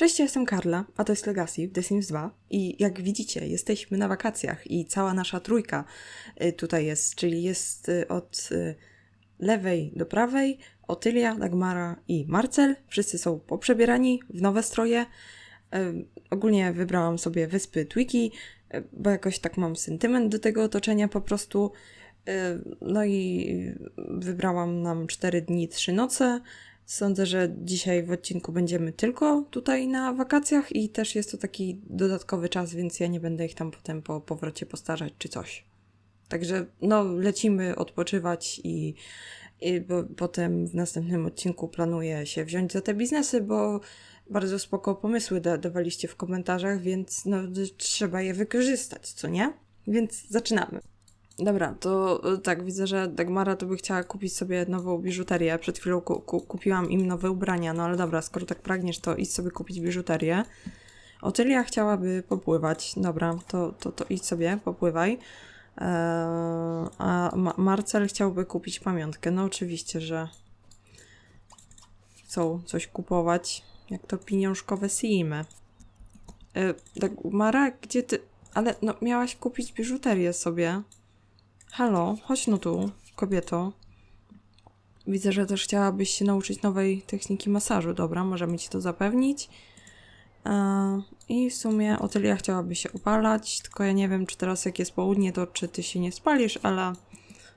Cześć, jestem Karla, a to jest Legacy w The Sims 2 i jak widzicie, jesteśmy na wakacjach i cała nasza trójka y, tutaj jest, czyli jest y, od y, lewej do prawej Otylia, Dagmara i Marcel. Wszyscy są poprzebierani w nowe stroje. Ogólnie wybrałam sobie wyspy Twiki, bo jakoś tak mam sentyment do tego otoczenia po prostu. No i wybrałam nam 4 dni, 3 noce. Sądzę, że dzisiaj w odcinku będziemy tylko tutaj na wakacjach i też jest to taki dodatkowy czas, więc ja nie będę ich tam potem po powrocie postarzać czy coś. Także no, lecimy odpoczywać i, i bo, potem w następnym odcinku planuję się wziąć za te biznesy, bo bardzo spoko pomysły da, dawaliście w komentarzach, więc no, trzeba je wykorzystać, co nie? Więc zaczynamy. Dobra, to e, tak, widzę, że Dagmara to by chciała kupić sobie nową biżuterię. Przed chwilą ku, ku, kupiłam im nowe ubrania, no ale dobra, skoro tak pragniesz, to idź sobie kupić biżuterię. Otylia chciałaby popływać. Dobra, to, to, to idź sobie, popływaj. Eee, a Ma- Marcel chciałby kupić pamiątkę. No oczywiście, że chcą coś kupować. Jak to pieniążkowe simy. E, Dagmara, gdzie ty... Ale no, miałaś kupić biżuterię sobie. Halo, chodź no tu, kobieto. Widzę, że też chciałabyś się nauczyć nowej techniki masażu. Dobra, możemy ci to zapewnić. E, I w sumie Otylia chciałaby się opalać, tylko ja nie wiem, czy teraz jak jest południe, to czy ty się nie spalisz, ale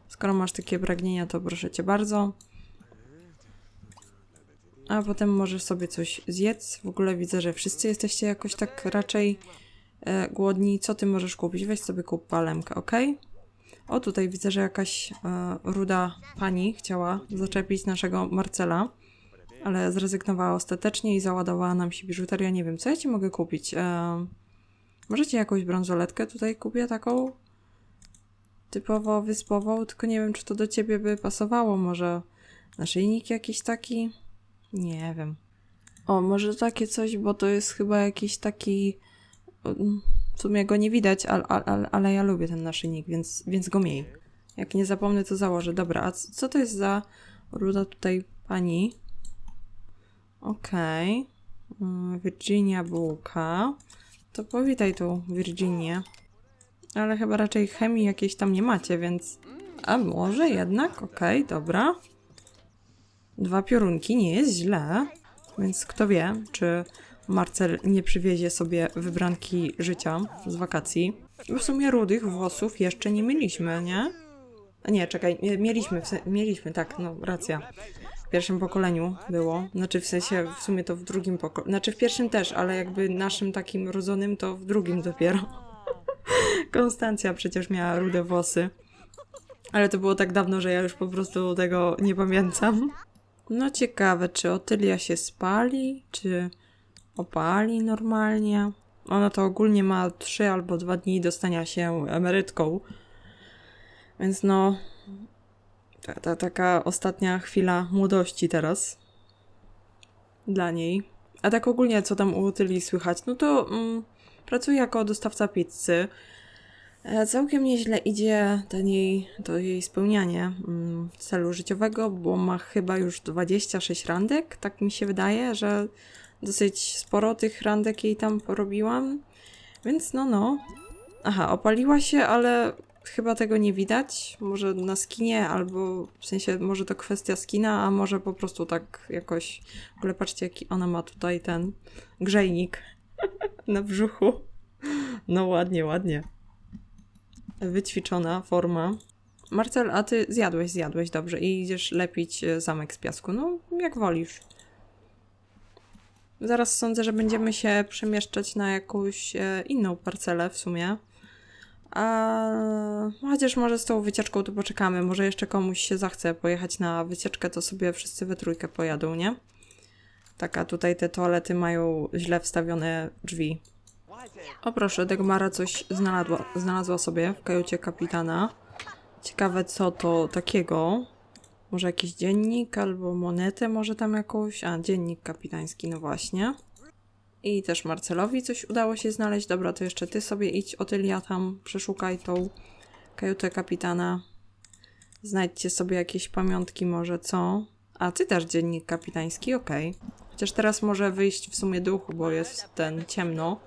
skoro masz takie pragnienia, to proszę cię bardzo. A potem możesz sobie coś zjedz. W ogóle widzę, że wszyscy jesteście jakoś tak raczej e, głodni. Co ty możesz kupić? Weź sobie kup palemkę, ok? O, tutaj widzę, że jakaś e, ruda pani chciała zaczepić naszego Marcela, ale zrezygnowała ostatecznie i załadowała nam się biżuterię. Nie wiem, co ja ci mogę kupić? E, możecie jakąś bransoletkę tutaj kupię taką typowo wyspową, tylko nie wiem, czy to do ciebie by pasowało. Może naszyjnik jakiś taki? Nie wiem. O, może takie coś, bo to jest chyba jakiś taki... W sumie go nie widać, ale, ale, ale ja lubię ten naszyjnik, więc, więc go miej. Jak nie zapomnę, to założę. Dobra, a co to jest za ruda tutaj pani? Okej. Mm, Virginia Bułka. To powitaj tą Virginię. Ale chyba raczej chemii jakiejś tam nie macie, więc... A może jednak? Okej, dobra. Dwa piorunki, nie jest źle. Więc kto wie, czy Marcel nie przywiezie sobie wybranki życia z wakacji. W sumie rudych włosów jeszcze nie mieliśmy, nie? Nie, czekaj, mieliśmy, mieliśmy, tak, no, racja. W pierwszym pokoleniu było, znaczy w sensie, w sumie to w drugim pokoleniu, znaczy w pierwszym też, ale jakby naszym takim rodzonym to w drugim dopiero. Konstancja przecież miała rude włosy. Ale to było tak dawno, że ja już po prostu tego nie pamiętam. No ciekawe, czy Otylia się spali, czy opali normalnie. Ona to ogólnie ma 3 albo 2 dni do stania się emerytką. Więc no, ta, ta, taka ostatnia chwila młodości teraz dla niej. A tak ogólnie, co tam u Otyli słychać? No to mm, pracuje jako dostawca pizzy. E, Całkiem nieźle idzie ten jej, to jej spełnianie mm, celu życiowego, bo ma chyba już 26 randek, tak mi się wydaje, że dosyć sporo tych randek jej tam porobiłam. Więc no, no. Aha, opaliła się, ale chyba tego nie widać. Może na skinie, albo w sensie może to kwestia skina, a może po prostu tak jakoś. W ogóle patrzcie, jaki ona ma tutaj ten grzejnik na brzuchu. No ładnie, ładnie wyćwiczona forma. Marcel, a ty zjadłeś, zjadłeś dobrze i idziesz lepić e, zamek z piasku. No, jak wolisz. Zaraz sądzę, że będziemy się przemieszczać na jakąś e, inną parcelę w sumie. A chociaż może z tą wycieczką to poczekamy. Może jeszcze komuś się zachce pojechać na wycieczkę, to sobie wszyscy we trójkę pojadą, nie? Tak, a tutaj te toalety mają źle wstawione drzwi. O proszę, Dagmara coś znalazła, znalazła sobie w kajucie kapitana. Ciekawe co to takiego. Może jakiś dziennik albo monetę może tam jakąś. A, dziennik kapitański, no właśnie. I też Marcelowi coś udało się znaleźć. Dobra, to jeszcze ty sobie idź, Otylia tam, przeszukaj tą kajutę kapitana. Znajdźcie sobie jakieś pamiątki może, co? A, ty też dziennik kapitański, okej. Chociaż teraz może wyjść w sumie duch, bo jest ten ciemno.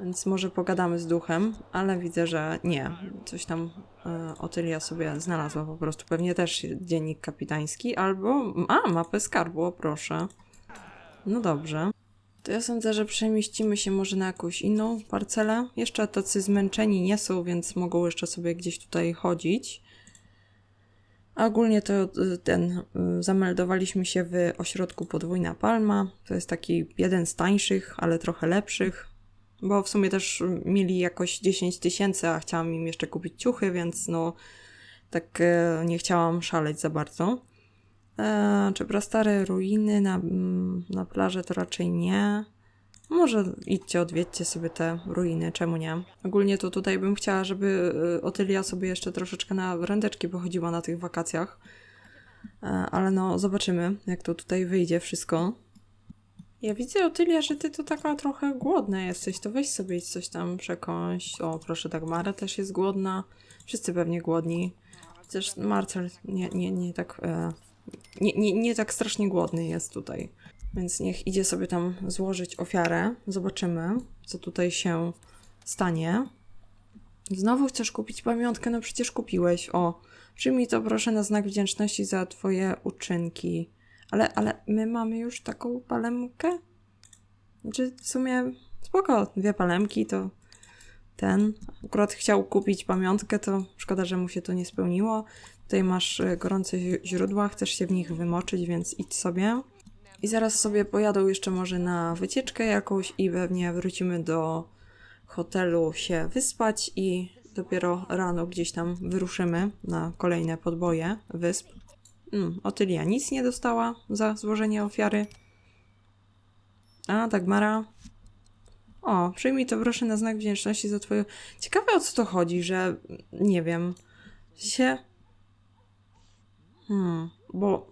Więc może pogadamy z duchem, ale widzę, że nie. Coś tam e, Otylia sobie znalazła po prostu. Pewnie też dziennik kapitański albo... A, mapę skarbu, o proszę. No dobrze. To ja sądzę, że przemieścimy się może na jakąś inną parcelę. Jeszcze tacy zmęczeni nie są, więc mogą jeszcze sobie gdzieś tutaj chodzić. A ogólnie to y, ten, y, zameldowaliśmy się w ośrodku Podwójna Palma. To jest taki jeden z tańszych, ale trochę lepszych. Bo w sumie też mieli jakoś 10 tysięcy, a chciałam im jeszcze kupić ciuchy, więc no tak e, nie chciałam szaleć za bardzo. E, czy prastare ruiny na, mm, na plaży to raczej nie. Może idźcie, odwiedźcie sobie te ruiny, czemu nie? Ogólnie to tutaj bym chciała, żeby y, Otylia sobie jeszcze troszeczkę na rędeczki pochodziła na tych wakacjach. E, Ale no, zobaczymy, jak to tutaj wyjdzie wszystko. Ja widzę, Otylia, że ty to taka trochę głodna jesteś, to weź sobie coś tam przekąść. O, proszę, Dagmara też jest głodna. Wszyscy pewnie głodni. Chociaż Marcel nie, nie, nie tak... E, nie, nie, nie tak strasznie głodny jest tutaj. Więc niech idzie sobie tam złożyć ofiarę. Zobaczymy, co tutaj się stanie. Znowu chcesz kupić pamiątkę? No przecież kupiłeś. O, przyjmij to proszę na znak wdzięczności za twoje uczynki. Ale, ale my mamy już taką palemkę? Znaczy w sumie spoko, dwie palemki to ten. Akurat chciał kupić pamiątkę, to szkoda, że mu się to nie spełniło. Tutaj masz e, gorące źródła, chcesz się w nich wymoczyć, więc idź sobie. I zaraz sobie pojadą jeszcze może na wycieczkę jakąś i pewnie wrócimy do hotelu się wyspać i dopiero rano gdzieś tam wyruszymy na kolejne podboje wysp. Mm, Otylia nic nie dostała za złożenie ofiary. A, Dagmara. O, przyjmij to proszę na znak wdzięczności za twoje... Ciekawe o co to chodzi, że... Nie wiem. Się... Hmm, bo...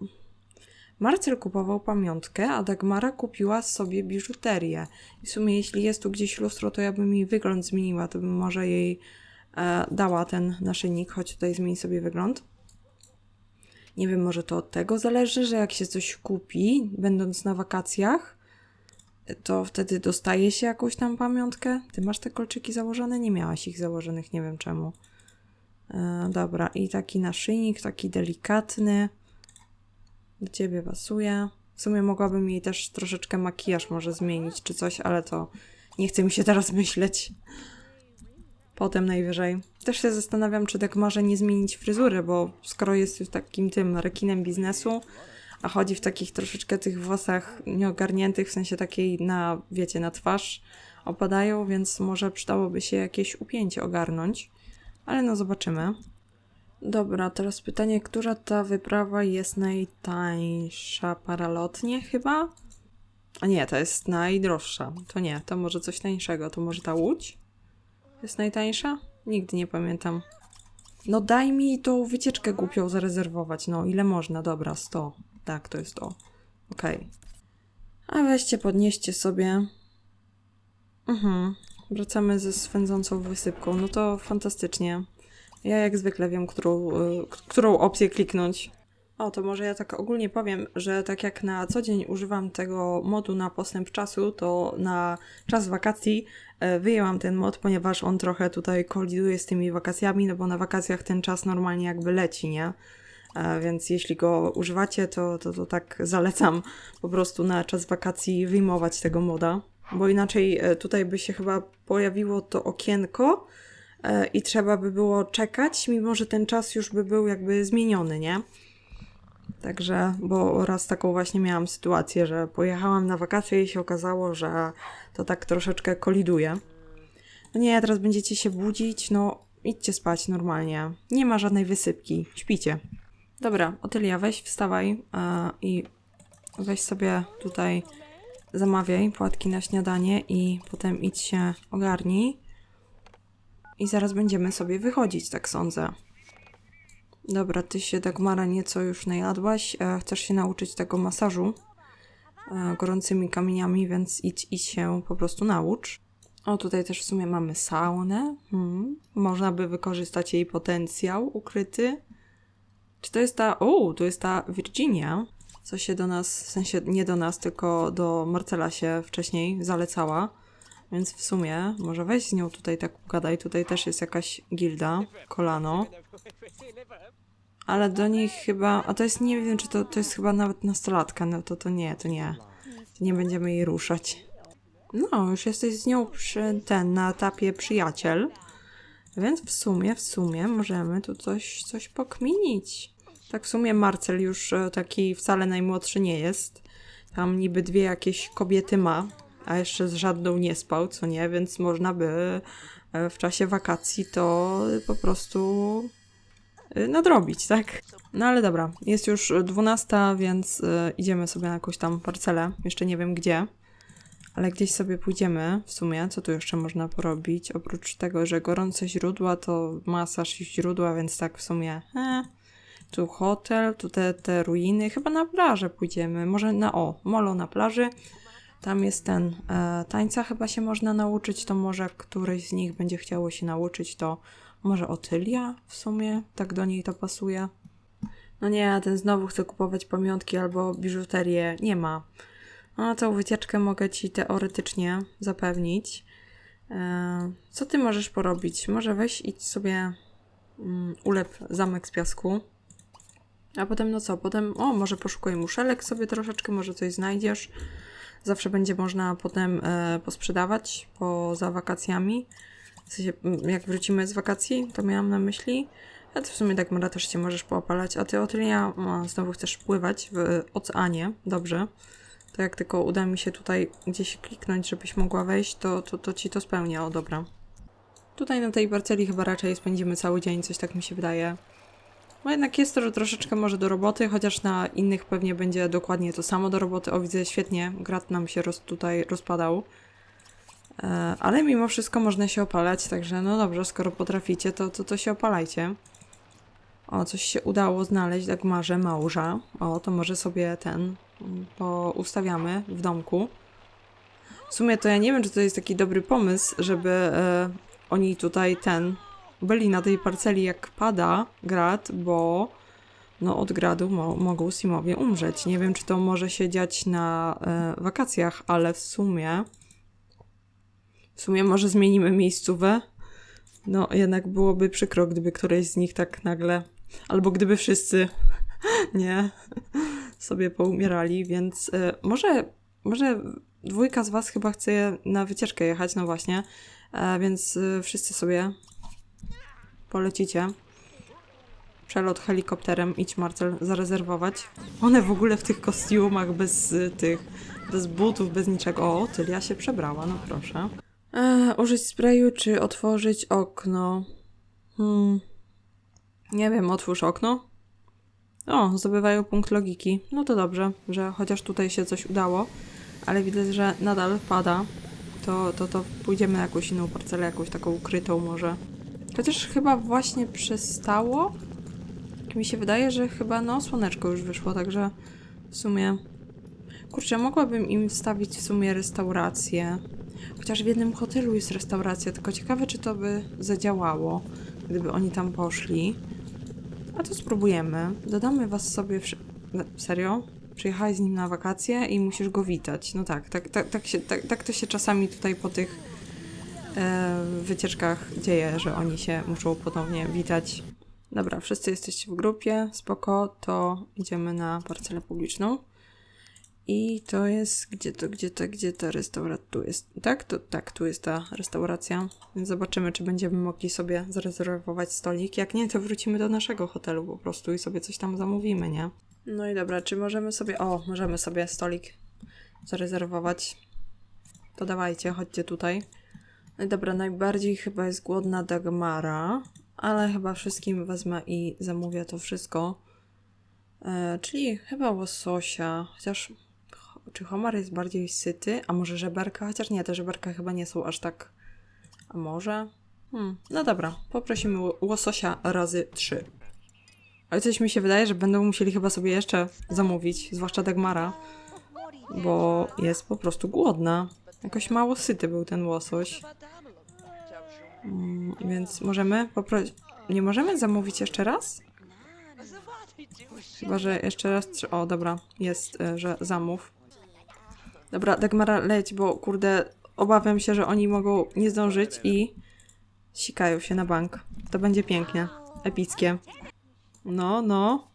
Marcel kupował pamiątkę, a Dagmara kupiła sobie biżuterię. I w sumie, jeśli jest tu gdzieś lustro, to ja bym jej wygląd zmieniła, to bym może jej e, dała ten naszyjnik, choć tutaj zmieni sobie wygląd. Nie wiem, może to od tego zależy, że jak się coś kupi, będąc na wakacjach, to wtedy dostaje się jakąś tam pamiątkę. Ty masz te kolczyki założone? Nie miałaś ich założonych, nie wiem czemu. E, dobra, i taki naszyjnik, taki delikatny. Do ciebie pasuje. W sumie mogłabym jej też troszeczkę makijaż może zmienić czy coś, ale to nie chce mi się teraz myśleć. Potem najwyżej. Też się zastanawiam, czy tak może nie zmienić fryzury, bo skoro jest już takim tym rekinem biznesu, a chodzi w takich troszeczkę tych włosach nieogarniętych, w sensie takiej na, wiecie, na twarz opadają, więc może przydałoby się jakieś upięcie ogarnąć. Ale no zobaczymy. Dobra, teraz pytanie, która ta wyprawa jest najtańsza? Paralotnie chyba? A nie, to jest najdroższa. To nie, to może coś tańszego. To może ta łódź? Jest najtańsza? Nigdy nie pamiętam. No daj mi tą wycieczkę głupią zarezerwować. No, ile można? Dobra, 100. Tak, to jest to. Okej. A weźcie, podnieście sobie. Mhm. Wracamy ze swędzącą wysypką. No to fantastycznie. Ja jak zwykle wiem, którą, y, którą opcję kliknąć. O, to może ja tak ogólnie powiem, że tak jak na co dzień używam tego modu na postęp czasu, to na czas wakacji e, wyjęłam ten mod, ponieważ on trochę tutaj koliduje z tymi wakacjami, no bo na wakacjach ten czas normalnie jakby leci, nie? E, Więc jeśli go używacie, to, to, to tak zalecam po prostu na czas wakacji wyjmować tego moda, bo inaczej e, tutaj by się chyba pojawiło to okienko i trzeba by było czekać, mimo że ten czas już by był jakby zmieniony, nie? Także, bo raz taką właśnie miałam sytuację, że pojechałam na wakacje i się okazało, że to tak troszeczkę koliduje. No nie, teraz będziecie się budzić, no idźcie spać normalnie. Nie ma żadnej wysypki, śpicie. Dobra, Otylia, weź wstawaj e, i weź sobie tutaj zamawiaj płatki na śniadanie i potem idź się ogarnij. I zaraz będziemy sobie wychodzić, tak sądzę. Dobra, ty się Dagmara nieco już najadłaś. E, chcesz się nauczyć tego masażu e, gorącymi kamieniami, więc idź, idź się po prostu naucz. O, tutaj też w sumie mamy saunę. Hmm. Można by wykorzystać jej potencjał ukryty. Czy to jest ta... O, to jest ta Virginia. co się do nas, w sensie nie do nas, tylko do Marcela się wcześniej zalecała. Więc w sumie może weź z nią tutaj tak pogadaj. Tutaj też jest jakaś gilda, kolano. Ale do nich chyba, a to jest, nie wiem czy to, to jest chyba nawet nastolatka, no to to nie, to nie. Nie będziemy jej ruszać. No, już jesteś z nią przy, ten, na etapie przyjaciel. Więc w sumie, w sumie możemy tu coś, coś pokminić. Tak w sumie Marcel już e, taki wcale najmłodszy nie jest. Tam niby dwie jakieś kobiety ma, a jeszcze z żadną nie spał, co nie, więc można by e, w czasie wakacji to po prostu nadrobić, tak? No ale dobra, jest już 12, więc y, idziemy sobie na jakąś tam parcelę. Jeszcze nie wiem gdzie, ale gdzieś sobie pójdziemy w sumie. Co tu jeszcze można porobić? Oprócz tego, że gorące źródła to masaż i źródła, więc tak w sumie. E, tu hotel, tu te, te ruiny. Chyba na plażę pójdziemy. Może na o, molo na plaży. Tam jest ten e, tańca, chyba się można nauczyć. To może któreś z nich będzie chciało się nauczyć, to może Otylia w sumie, tak do niej to pasuje. No nie, ten znowu chce kupować pamiątki albo biżuterię. Nie ma. No, tą wycieczkę mogę ci teoretycznie zapewnić. E, co ty możesz porobić? Może weź idź sobie mm, ulep zamek z piasku. A potem no co? Potem, o, może poszukuj muszelek sobie troszeczkę, może coś znajdziesz. Zawsze będzie można potem e, posprzedawać poza wakacjami. W sensie, jak wrócimy z wakacji, to miałam na myśli. A ty w sumie tak Mara też się możesz poopalać. A ty Otylia, o, znowu chcesz pływać w oceanie. Dobrze. To jak tylko uda mi się tutaj gdzieś kliknąć, żebyś mogła wejść, to, to, to ci to spełnia. O, dobra. Tutaj na tej parceli chyba raczej spędzimy cały dzień, coś tak mi się wydaje. No jednak jest to troszeczkę może do roboty, chociaż na innych pewnie będzie dokładnie to samo do roboty. O, widzę, świetnie, grat nam się roz, tutaj rozpadał. E, ale mimo wszystko można się opalać, także no dobrze, skoro potraficie, to, to, to się opalajcie. O, coś się udało znaleźć, Dagmarze, małża. O, to może sobie ten mm, poustawiamy w domku. W sumie to ja nie wiem, czy to jest taki dobry pomysł, żeby e, oni tutaj ten byli na tej parceli jak pada grad, bo no od gradu mo mogą Simowie umrzeć. Nie wiem, czy to może się dziać na e, wakacjach, ale w sumie w sumie może zmienimy miejscówę. No jednak byłoby przykro, gdyby któreś z nich tak nagle, albo gdyby wszyscy nie sobie poumierali, więc e, może może dwójka z was chyba chce na wycieczkę jechać, no właśnie, e, więc e, wszyscy sobie polecicie. Przelot helikopterem, idź Marcel, zarezerwować. One w ogóle w tych kostiumach, bez y, tych, bez butów, bez niczego. O, Tylia się przebrała, no proszę. Eee, użyć sprayu czy otworzyć okno? Hmm. Nie wiem, otwórz okno? O, zdobywają punkt logiki. No to dobrze, że chociaż tutaj się coś udało, ale widać, że nadal pada. To, to, to pójdziemy na jakąś inną parcelę, jakąś taką ukrytą może. Chociaż chyba właśnie przestało. Tak mi się wydaje, że chyba no słoneczko już wyszło, także w sumie... Kurczę, mogłabym im wstawić w sumie restaurację. Chociaż w jednym hotelu jest restauracja, tylko ciekawe, czy to by zadziałało, gdyby oni tam poszli. A to spróbujemy. Dodamy was sobie... W... Serio? Przyjechałeś z nim na wakacje i musisz go witać. No tak, tak, tak, tak, się, tak, tak to się czasami tutaj po tych e, wycieczkach dzieje, że oni się muszą ponownie witać. Dobra, wszyscy jesteście w grupie, spoko, to idziemy na parcelę publiczną. I to jest, gdzie to, gdzie to, gdzie ta restauracja, tu jest, tak? To, tak, tu jest ta restauracja, więc zobaczymy, czy będziemy mogli sobie zarezerwować stolik. Jak nie, to wrócimy do naszego hotelu po prostu i sobie coś tam zamówimy, nie? No i dobra, czy możemy sobie, o, możemy sobie stolik zarezerwować. To dawajcie, chodźcie tutaj. No i dobra, najbardziej chyba jest głodna Dagmara, ale chyba wszystkim wezmę i zamówię to wszystko. E, czyli chyba łososia, chociaż ch- czy homar jest bardziej syty, a może żeberka? Chociaż nie, te żeberka chyba nie są aż tak. A może? Hmm, no dobra, poprosimy ło- łososia razy trzy. Ale coś mi się wydaje, że będą musieli chyba sobie jeszcze zamówić, zwłaszcza Dagmara, bo jest po prostu głodna. Jakoś mało syty był ten łosoś. Mm, więc możemy poprosić. Nie możemy zamówić jeszcze raz? Chyba, że jeszcze raz. O, dobra, jest, y, że zamów. Dobra, Dagmara, leć, bo kurde, obawiam się, że oni mogą nie zdążyć i sikają się na bank. To będzie pięknie, epickie. No, no.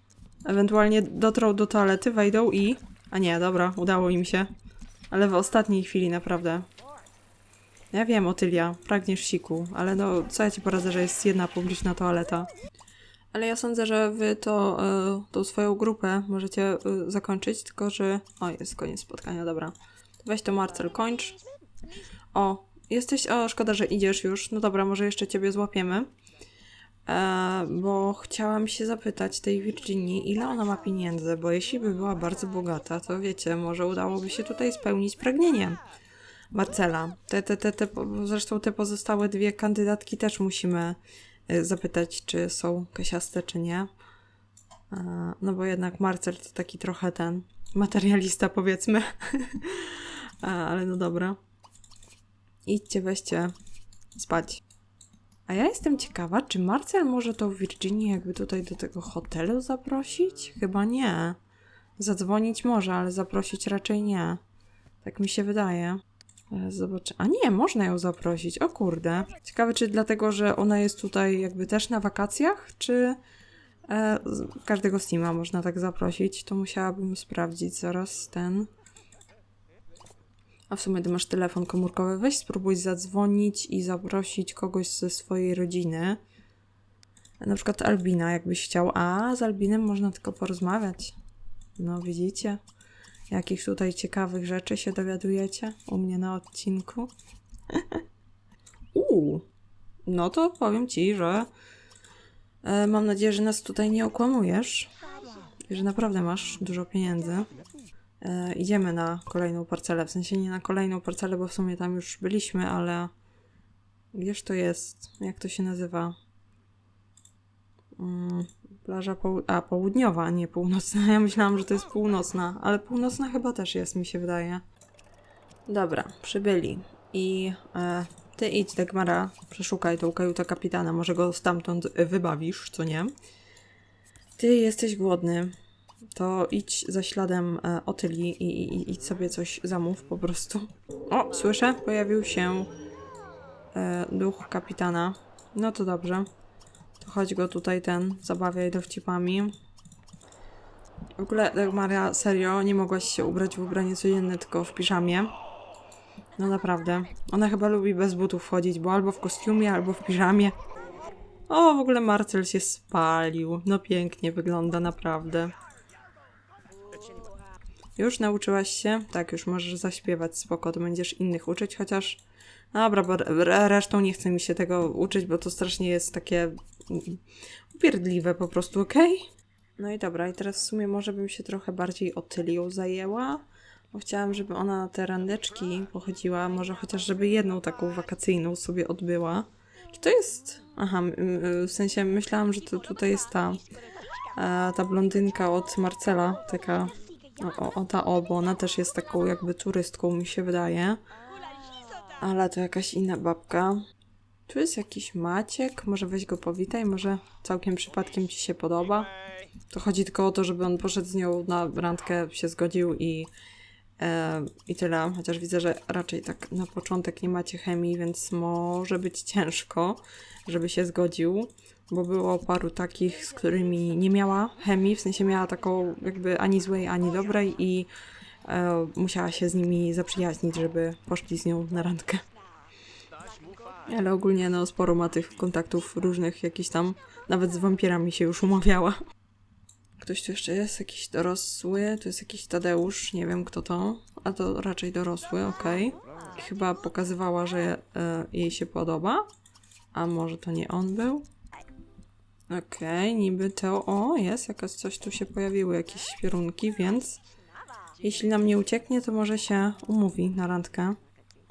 Ewentualnie dotrą do toalety, wejdą i... A nie, dobra, udało im się. Ale w ostatniej chwili, naprawdę. Ja wiem, Otylia, pragniesz siku, ale no, co ja ci poradzę, że jest jedna publiczna toaleta. Ale ja sądzę, że wy to, e, tą swoją grupę możecie e, zakończyć, tylko że... O, jest koniec spotkania, dobra. Weź to Marcel, kończ. O, jesteś... O, szkoda, że idziesz już. No dobra, może jeszcze ciebie złapiemy. E, bo chciałam się zapytać tej Virginii, ile ona ma pieniędzy, bo jeśli by była bardzo bogata, to wiecie, może udałoby się tutaj spełnić pragnienie Marcela. Te, te, te, te, zresztą te pozostałe dwie kandydatki też musimy zapytać, czy są kasiaste, czy nie. E, No bo jednak Marcel to taki trochę ten materialista, powiedzmy. E, Ale no dobra. Idźcie, weźcie spać. A ja jestem ciekawa, czy Marcel może tą Virginię jakby tutaj do tego hotelu zaprosić? Chyba nie. Zadzwonić może, ale zaprosić raczej nie. Tak mi się wydaje. Zaraz Zobaczę. A nie, można ją zaprosić. O kurde. Ciekawe, czy dlatego, że ona jest tutaj jakby też na wakacjach, czy e, każdego Steama można tak zaprosić? To musiałabym sprawdzić zaraz ten. A w sumie ty masz telefon komórkowy. Weź spróbuj zadzwonić i zaprosić kogoś ze swojej rodziny. Na przykład Albina, jakbyś chciał. A z Albinem można tylko porozmawiać. No, widzicie? Jakich tutaj ciekawych rzeczy się dowiadujecie u mnie na odcinku. Uuu, no to powiem ci, że e, mam nadzieję, że nas tutaj nie okłamujesz. Że naprawdę masz dużo pieniędzy. E, idziemy na kolejną parcelę. W sensie nie na kolejną parcelę, bo w sumie tam już byliśmy, ale gdzież to jest? Jak to się nazywa? Mm, plaża poł- a, południowa, a nie północna. Ja myślałam, że to jest północna, ale północna chyba też jest, mi się wydaje. Dobra, przybyli. I e, ty idź, Dagmara, przeszukaj tą kajutę kapitana. Może go stamtąd wybawisz, co nie? Ty jesteś głodny. To idź za śladem e, Otyli i, i, i idź sobie coś zamów po prostu. O, słyszę, pojawił się e, duch kapitana. No to dobrze. Chodź go tutaj ten, zabawiaj dowcipami. W ogóle, tak Maria, serio, nie mogłaś się ubrać w ubranie codzienne, tylko w piżamie. No naprawdę. Ona chyba lubi bez butów chodzić, bo albo w kostiumie, albo w piżamie. O, w ogóle Marcel się spalił. No pięknie wygląda, naprawdę. Już nauczyłaś się? Tak, już możesz zaśpiewać, spoko, to będziesz innych uczyć, chociaż... Dobra, bo re- resztą nie chce mi się tego uczyć, bo to strasznie jest takie upierdliwe po prostu, okej? No i dobra, i teraz w sumie może bym się trochę bardziej Otylią zajęła, bo chciałam, żeby ona na te randeczki pochodziła, może chociaż żeby jedną taką wakacyjną sobie odbyła. Czy to jest... Aha, w sensie myślałam, że to tutaj jest ta e, ta blondynka od Marcela, taka o, o ta o, bo ona też jest taką jakby turystką, mi się wydaje. Ale to jakaś inna babka. Tu jest jakiś Maciek, może weź go powitaj, może całkiem przypadkiem ci się podoba. To chodzi tylko o to, żeby on poszedł z nią na randkę, się zgodził i, e, i tyle. Chociaż widzę, że raczej tak na początek nie macie chemii, więc może być ciężko, żeby się zgodził, bo było paru takich, z którymi nie miała chemii, w sensie miała taką jakby ani złej, ani dobrej i e, musiała się z nimi zaprzyjaźnić, żeby poszli z nią na randkę. Ale ogólnie no sporo ma tych kontaktów różnych jakichś tam, nawet z wampirami się już umawiała. Ktoś tu jeszcze jest? Jakiś dorosły? Tu jest jakiś Tadeusz, nie wiem kto to, a to raczej dorosły, okej. Chyba pokazywała, że e, jej się podoba, a może to nie on był? Okej, niby to, o jest, jakaś coś tu się pojawiły, jakieś świerunki, więc jeśli nam nie ucieknie, to może się umówi na randkę.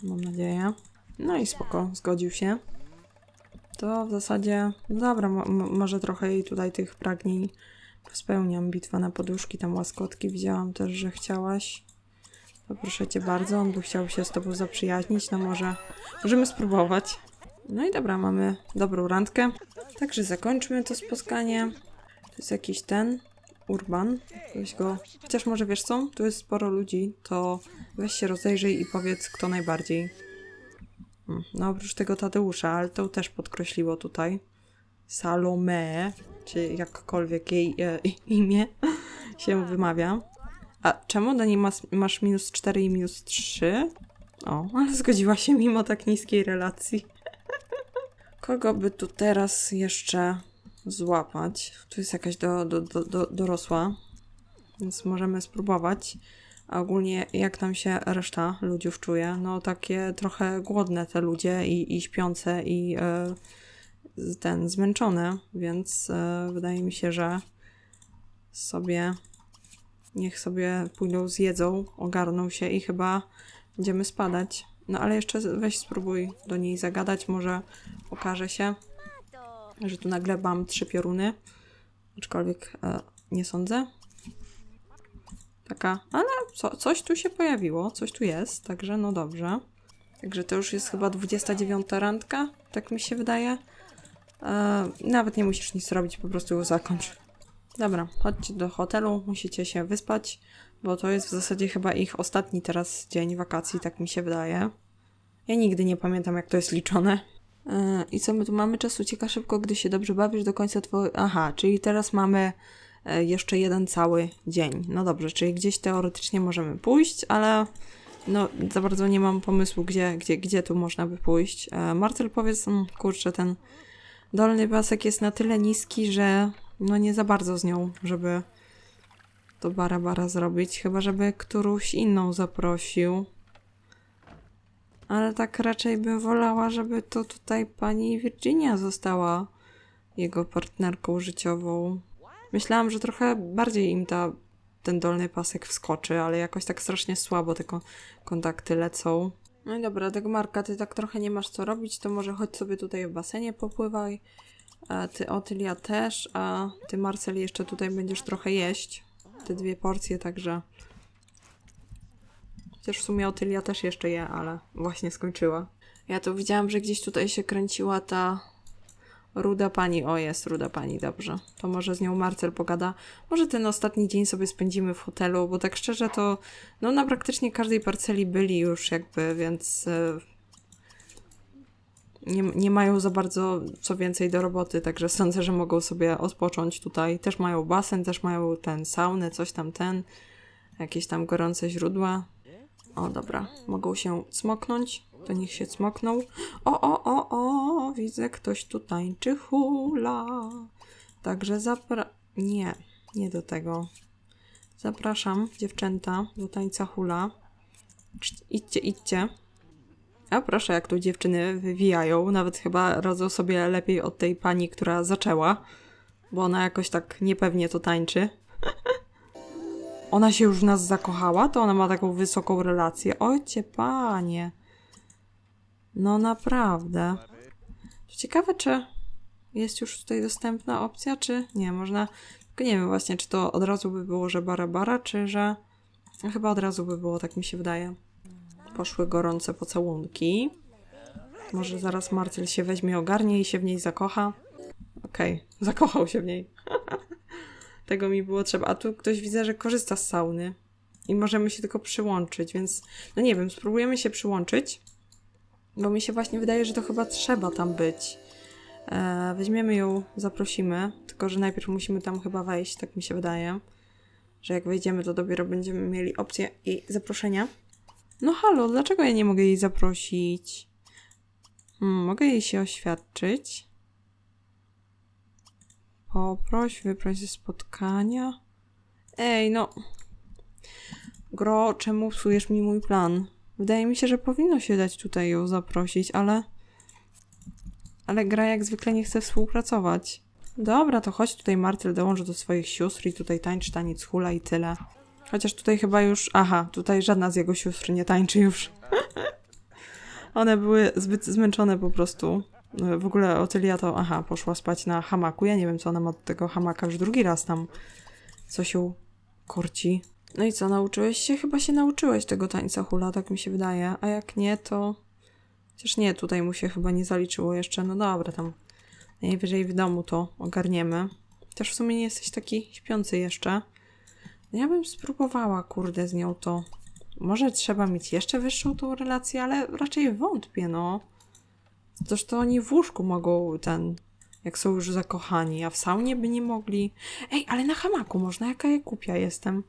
Mam nadzieję. No i spoko, zgodził się. To w zasadzie, dobra, mo- mo- może trochę jej tutaj tych pragnień spełniam. Bitwa na poduszki, tam łaskotki widziałam też, że chciałaś. To proszę cię bardzo, on by chciał się z tobą zaprzyjaźnić, no może możemy spróbować. No i dobra, mamy dobrą randkę. Także zakończmy to spotkanie. To jest jakiś ten Urban. Weź go. Chociaż może wiesz co? Tu jest sporo ludzi, to weź się rozejrzyj i powiedz, kto najbardziej. No oprócz tego Tadeusza, ale to też podkreśliło tutaj. Salome, czy jakkolwiek jej e, imię się wymawia. A czemu do niej mas, masz minus 4 i minus 3? O, ale zgodziła się mimo tak niskiej relacji. Kogo by tu teraz jeszcze złapać? Tu jest jakaś do, do, do, do, dorosła, więc możemy spróbować. A ogólnie jak tam się reszta ludziów czuje? No takie trochę głodne te ludzie i, i śpiące i z- ten zmęczone, więc e, wydaje mi się, że sobie niech sobie pójdą, zjedzą, ogarną się i chyba będziemy spadać. No ale jeszcze weź spróbuj do niej zagadać, może okaże się, że tu nagle mam trzy pioruny. Aczkolwiek e, nie sądzę. Taka, ale co, coś tu się pojawiło, coś tu jest, także no dobrze. Także to już jest chyba 29 randka, tak mi się wydaje. E, nawet nie musisz nic robić, po prostu ją zakończ. Dobra, chodźcie do hotelu, musicie się wyspać, bo to jest w zasadzie chyba ich ostatni teraz dzień wakacji, tak mi się wydaje. Ja nigdy nie pamiętam, jak to jest liczone. Yy, I co my tu mamy? Czas ucieka szybko, gdy się dobrze bawisz do końca twojego... Aha, czyli teraz mamy e, jeszcze jeden cały dzień. No dobrze, czyli gdzieś teoretycznie możemy pójść, ale no za bardzo nie mam pomysłu, gdzie, gdzie, gdzie tu można by pójść. E, Marcel, powiedz, mm, kurczę, ten dolny pasek jest na tyle niski, że no nie za bardzo z nią, żeby to bara bara zrobić, chyba żeby którąś inną zaprosił. Ale tak raczej bym wolała, żeby to tutaj pani Virginia została jego partnerką życiową. Myślałam, że trochę bardziej im ta, ten dolny pasek wskoczy, ale jakoś tak strasznie słabo te ko- kontakty lecą. No i dobra, tego Marka, ty tak trochę nie masz co robić, to może chodź sobie tutaj w basenie popływaj. A ty Otylia też, a ty Marcel jeszcze tutaj będziesz trochę jeść. Te dwie porcje, także... Chociaż w sumie Otylia też jeszcze je, ale właśnie skończyła. Ja tu widziałam, że gdzieś tutaj się kręciła ta ruda pani. O, jest ruda pani, dobrze. To może z nią Marcel pogada. Może ten ostatni dzień sobie spędzimy w hotelu, bo tak szczerze to no na praktycznie każdej parceli byli już jakby, więc e, nie, nie mają za bardzo co więcej do roboty, także sądzę, że mogą sobie odpocząć tutaj. Też mają basen, też mają ten saunę, coś tam ten, jakieś tam gorące źródła. O, dobra, mogą się cmoknąć, to niech się cmokną. O, o, o, o, widzę, ktoś tu tańczy hula. Także zapra... Nie, nie do tego. Zapraszam dziewczęta do tańca hula. Idźcie, idźcie. A proszę, jak tu dziewczyny wywijają. Nawet chyba radzą sobie lepiej od tej pani, która zaczęła, bo ona jakoś tak niepewnie to tańczy. ona się już w nas zakochała? To ona ma taką wysoką relację. Ojcie, panie. No naprawdę. Ciekawe, czy jest już tutaj dostępna opcja, czy nie? Można. Tylko nie wiem właśnie, czy to od razu by było, że bara bara, czy że. No, chyba od razu by było, tak mi się wydaje. Poszły gorące pocałunki. Może zaraz Marcel się weźmie, ogarnie i się w niej zakocha. Okej, zakochał się w niej. Tego mi było trzeba. A tu ktoś widzę, że korzysta z sauny. I możemy się tylko przyłączyć, więc no nie wiem, spróbujemy się przyłączyć. Bo mi się właśnie wydaje, że to chyba trzeba tam być. E, weźmiemy ją, zaprosimy. Tylko, że najpierw musimy tam chyba wejść, tak mi się wydaje. Że jak wejdziemy, to dopiero będziemy mieli opcję jej zaproszenia. No halo, dlaczego ja nie mogę jej zaprosić? Hmm, mogę jej się oświadczyć. Poproś, wyproś ze spotkania. Ej, no. Gro, czemu psujesz mi mój plan? Wydaje mi się, że powinno się dać tutaj ją zaprosić, ale... Ale gra jak zwykle nie chce współpracować. Dobra, to chodź tutaj Marcel, dołącz do swoich sióstr i tutaj tańcz taniec hula i tyle. Chociaż tutaj chyba już... Aha, tutaj żadna z jego sióstr nie tańczy już. One były zbyt zmęczone po prostu. W ogóle Otylia to... Aha, poszła spać na hamaku. Ja nie wiem, co ona ma do tego hamaka. Już drugi raz tam coś ją korci. No i co, nauczyłeś się? Chyba się nauczyłeś tego tańca hula, tak mi się wydaje. A jak nie, to... Chociaż nie, tutaj mu się chyba nie zaliczyło jeszcze. No dobra, tam najwyżej w domu to ogarniemy. Też w sumie nie jesteś taki śpiący jeszcze. No ja bym spróbowała, kurde, z nią to. Może trzeba mieć jeszcze wyższą tą relację, ale raczej wątpię, no. Toż to oni w łóżku mogą ten, jak są już zakochani, a w saunie by nie mogli. Ej, ale na hamaku można, jaka ja kupia jestem.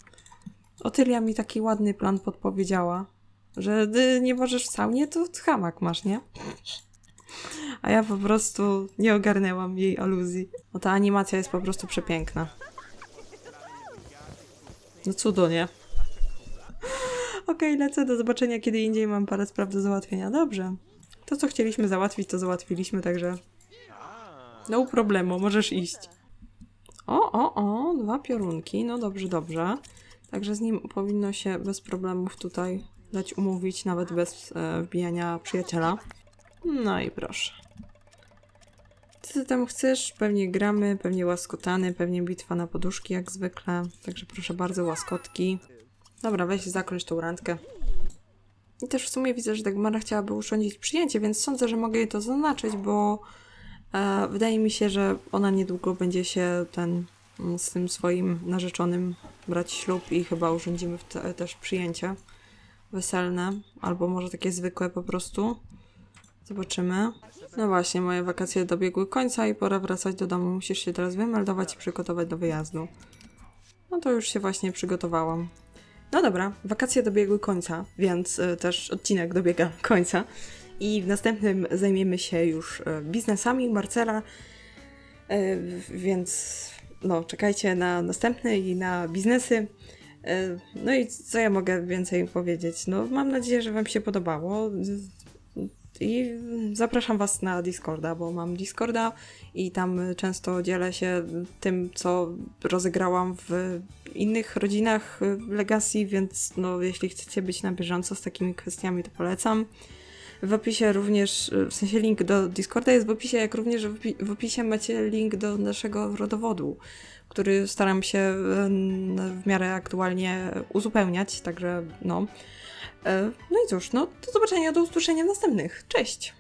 Otylia mi taki ładny plan podpowiedziała, że nie możesz w saunie, to hamak masz, nie? A ja po prostu nie ogarnęłam jej aluzji. No ta animacja jest po prostu przepiękna. No cudo, nie? Okej, lecę, do zobaczenia kiedy indziej, mam parę spraw do załatwienia. Dobrze. To, co chcieliśmy załatwić, to załatwiliśmy, także... No problemu, możesz iść. O, o, o, dwa piorunki, no dobrze, dobrze. Także z nim powinno się bez problemów tutaj dać umówić, nawet bez e, wbijania przyjaciela. No i proszę. Co ty tam chcesz? Pewnie gramy, pewnie łaskotany, pewnie bitwa na poduszki jak zwykle. Także proszę bardzo, łaskotki. Dobra, weź zakończ tą randkę. I też w sumie widzę, że Dagmara chciałaby urządzić przyjęcie, więc sądzę, że mogę jej to zaznaczyć, bo e, wydaje mi się, że ona niedługo będzie się ten z tym swoim narzeczonym brać ślub i chyba urządzimy te, też przyjęcie weselne, albo może takie zwykłe po prostu. Zobaczymy. No właśnie, moje wakacje dobiegły końca i pora wracać do domu. Musisz się teraz wymeldować i przygotować do wyjazdu. No to już się właśnie przygotowałam. No dobra, wakacje dobiegły końca, więc y, też odcinek dobiega końca. I w następnym zajmiemy się już y, biznesami Marcela. Y, więc no, czekajcie na następny i na biznesy. Y, No i co ja mogę więcej powiedzieć? No, mam nadzieję, że Wam się podobało. I zapraszam Was na Discorda, bo mam Discorda i tam często dzielę się tym, co rozegrałam w innych rodzinach Legacy, więc no, jeśli chcecie być na bieżąco z takimi kwestiami, to polecam. W opisie również, w sensie link do Discorda jest w opisie, jak również w opi- w opisie macie link do naszego rodowodu, który staram się e, w miarę aktualnie uzupełniać, także no. E, No i cóż, no do zobaczenia, do usłyszenia następnych. Cześć!